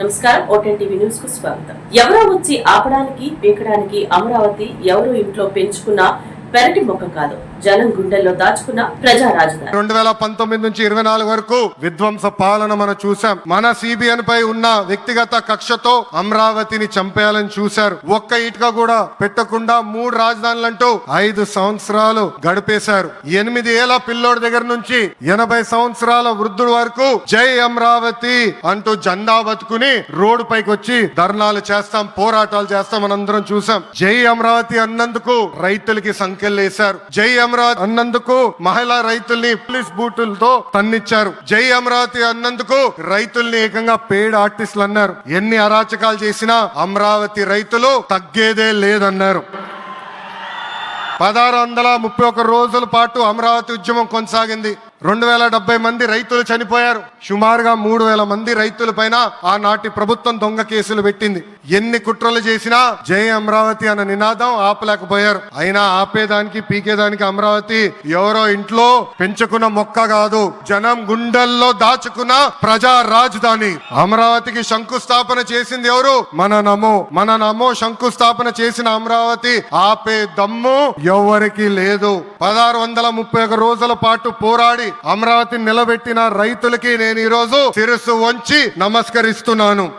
నమస్కారం. ఓటెన్ టీవీ న్యూస్కు స్వాగతం. ఎవరో వచ్చి ఆపడానికి పీకడానికి అమరావతి ఎవరు ఇంట్లో పెంచుకున్న పెరటి మొక్క కాదు జనం గుండెల్లో దాచుకున్న ప్రజా రాజధాని. రెండు వేల పంతొమ్మిది నుంచి ఇరవై నాలుగు వరకు విధ్వంస పాలన మనం చూసాం మన సిబిఎన్ పై ఉన్న వ్యక్తిగత కక్షతో అమరావతిని చంపేయాలని చూశారు. ఒక్క ఇటుక కూడా పెట్టకుండా మూడు రాజధానులంటూ ఐదు సంవత్సరాలు గడిపేశారు. ఎనిమిది ఏళ్ళ పిల్లోడి దగ్గర నుంచి ఎనభై సంవత్సరాల వృద్ధుడు వరకు జై అమరావతి అంటూ జెండా బతుకుని రోడ్డు పైకి వచ్చి ధర్నాలు చేస్తాం పోరాటాలు చేస్తాం మనందరం చూసాం జై అమరావతి అన్నందుకు రైతులకి సంఖ్య తీసుకెళ్ళేశారు జై అమరావతి అన్నందుకు మహిళా రైతుల్ని పోలీస్ బూటులతో తన్నిచ్చారు. జై అమరావతి అన్నందుకు రైతుల్ని ఏకంగా పేడ్ ఆర్టిస్టులు అన్నారు. ఎన్ని అరాచకాలు చేసినా అమరావతి రైతులు తగ్గేదే లేదన్నారు. పదహారు వందల ముప్పై ఒక్క రోజుల పాటు అమరావతి ఉద్యమం కొనసాగింది. రెండు వేల డెబ్బై మంది రైతులు చనిపోయారు. సుమారుగా మూడు వేల మంది రైతుల పైన ఆనాటి ప్రభుత్వం దొంగ కేసులు పెట్టింది. ఎన్ని కుట్రలు చేసినా జై అమరావతి అన్న నినాదం ఆపలేకపోయారు. అయినా ఆపేదానికి పీకేదానికి అమరావతి ఎవరో ఇంట్లో పెంచుకున్న మొక్క కాదు జనం గుండెల్లో దాచుకున్న ప్రజా రాజధాని. అమరావతికి శంకుస్థాపన చేసింది ఎవరు? మన నమో మన నమో శంకుస్థాపన చేసిన అమరావతి ఆపే దమ్ము ఎవరికి లేదు. పదహారు వందల ముప్పై ఒక రోజుల పాటు పోరాడి అమరావతిని నిలబెట్టిన రైతులకి నేను ఈ రోజు శిరస్సు వంచి నమస్కరిస్తున్నాను.